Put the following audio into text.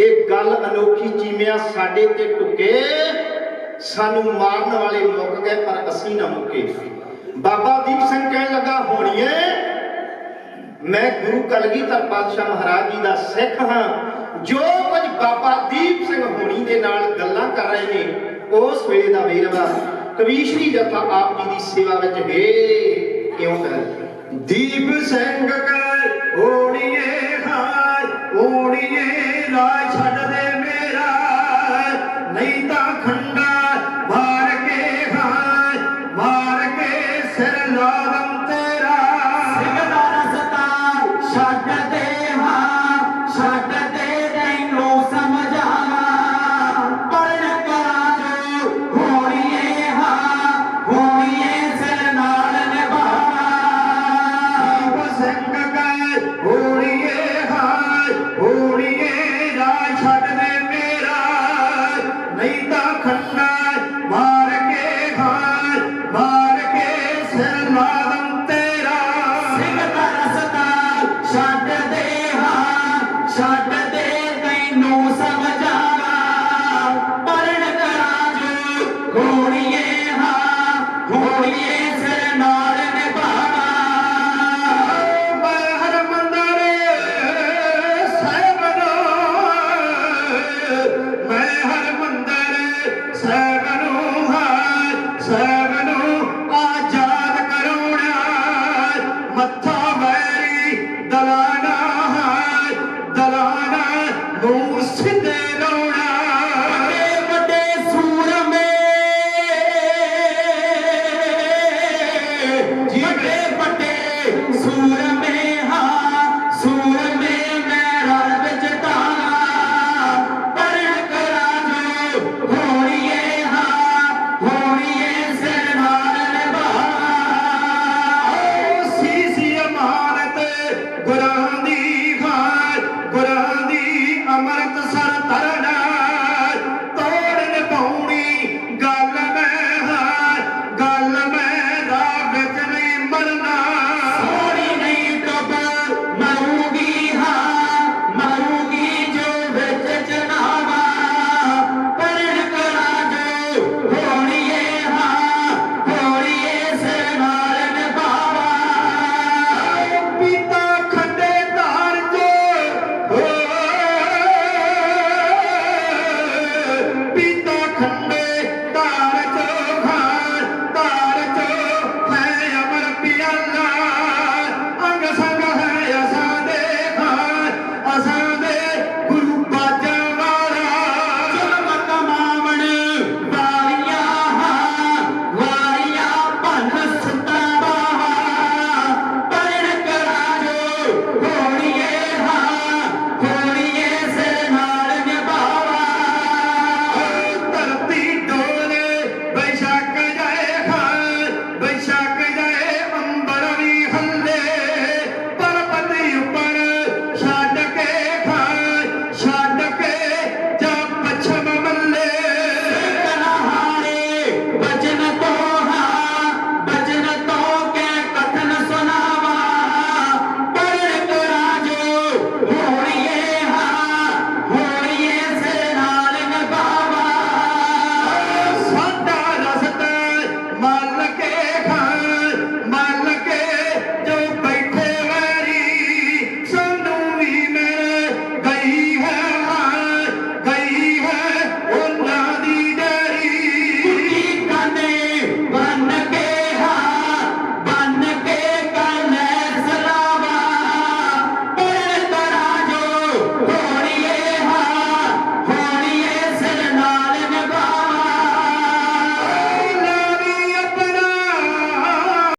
ਇਹ ਗੱਲ ਅਨੋਖੀ ਚੀਮਿਆ ਸਾਡੇ ਤੇ ਟੁਕੇ, ਸਾਨੂੰ ਮਾਰਨ ਵਾਲੇ ਮੁੱਕ ਗਏ, ਪਰ ਅਸੀਂ ਨਾ ਮੁੱਕੇ। ਬਾਬਾ ਦੀਪ ਸਿੰਘ ਕਹਿਣ ਲੱਗਾ, ਹੋਣੀਏ, ਮੈਂ ਗੁਰੂ ਕਲਗੀਧਰ ਪਾਤਸ਼ਾਹ ਮਹਾਰਾਜ ਜੀ ਦਾ ਸਿੱਖ ਹਾਂ। ਜੋ ਕੁਝ ਬਾਬਾ ਦੀਪ ਸਿੰਘ ਹੋਣੀ ਦੇ ਨਾਲ ਗੱਲਾਂ ਕਰ ਰਹੇ ਨੇ, ਉਸ ਵੇਲੇ ਦਾ ਵੇਰਵਾ ਕਵੀਸ਼ਰੀ ਜਥਾ ਆਪ ਜੀ ਦੀ ਸੇਵਾ ਵਿੱਚ ਹੈ। ਕਿਉਂ ਕਰ ਦੀਪ ਸਿੰਘ ਕੈ ਓੜੀਏ ਹਾਏ ਓੜੀਏ ਰਾਜ ਛੱਡ ਦੇ ਹਾਂ ਅਮਾਨਤ ਗੁਰਾਂ